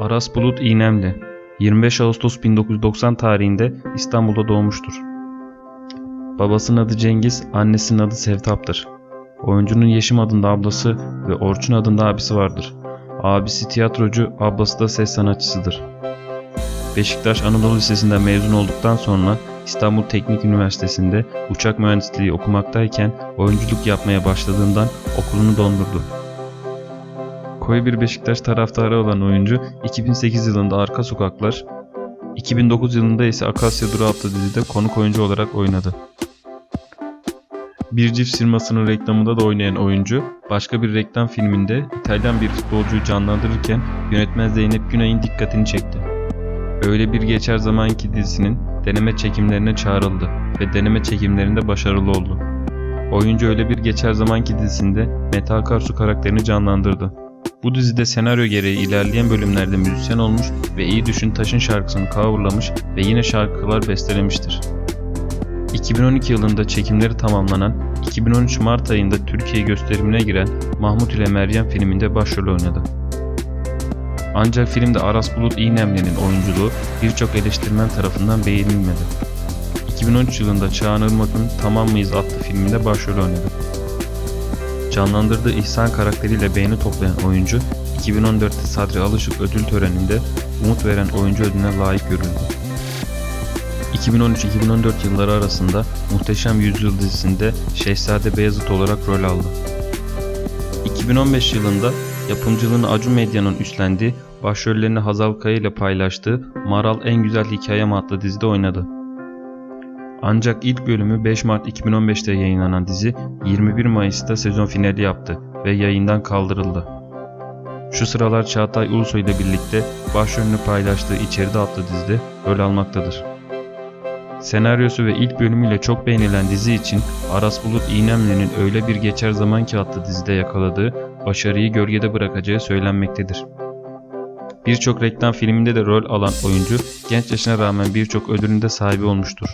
Aras Bulut İynemli 25 Ağustos 1990 tarihinde İstanbul'da doğmuştur. Babasının adı Cengiz, annesinin adı Sevtap'tır. Oyuncunun Yeşim adında ablası ve Orçun adında abisi vardır. Abisi tiyatrocu, ablası da ses sanatçısıdır. Beşiktaş Anadolu Lisesi'nden mezun olduktan sonra İstanbul Teknik Üniversitesi'nde uçak mühendisliği okumaktayken oyunculuk yapmaya başladığından okulunu dondurdu. Koyu bir Beşiktaş taraftarı olan oyuncu 2008 yılında Arka Sokaklar, 2009 yılında ise Akasya Duru dizide konuk oyuncu olarak oynadı. Bir cips firmasının reklamında da oynayan oyuncu, başka bir reklam filminde İtalyan bir futbolcuyu canlandırırken yönetmen Zeynep Günay'ın dikkatini çekti. Öyle bir geçer zamanki dizisinin deneme çekimlerine çağrıldı ve deneme çekimlerinde başarılı oldu. Oyuncu öyle bir geçer zamanki dizisinde Mete Akarsu karakterini canlandırdı. Bu dizide senaryo gereği ilerleyen bölümlerde müzisyen olmuş ve İyi Düşün Taş'ın şarkısını coverlamış ve yine şarkılar bestelemiştir. 2012 yılında çekimleri tamamlanan, 2013 Mart ayında Türkiye gösterimine giren Mahmut ile Meryem filminde başrol oynadı. Ancak filmde Aras Bulut İynemli'nin oyunculuğu birçok eleştirmen tarafından beğenilmedi. 2013 yılında Çağan Irmak'ın Tamam Mıyız adlı filminde başrol oynadı. Canlandırdığı İhsan karakteriyle beğeni toplayan oyuncu, 2014'te Sadri Alışık ödül töreninde umut veren oyuncu ödülüne layık görüldü. 2013-2014 yılları arasında Muhteşem Yüzyıl dizisinde Şehzade Beyazıt olarak rol aldı. 2015 yılında yapımcılığını Acun Medya'nın üstlendiği, başrollerini Hazal Kaya ile paylaştığı Maral En Güzel Hikayem adlı dizide oynadı. Ancak ilk bölümü 5 Mart 2015'te yayınlanan dizi 21 Mayıs'ta sezon finali yaptı ve yayından kaldırıldı. Şu sıralar Çağatay Ulusoy ile birlikte başrolünü paylaştığı İçeride adlı dizide rol almaktadır. Senaryosu ve ilk bölümüyle çok beğenilen dizi için Aras Bulut İynemli'nin öyle bir geçer zaman ki adlı dizide yakaladığı başarıyı gölgede bırakacağı söylenmektedir. Birçok reklam filminde de rol alan oyuncu genç yaşına rağmen birçok ödülün de sahibi olmuştur.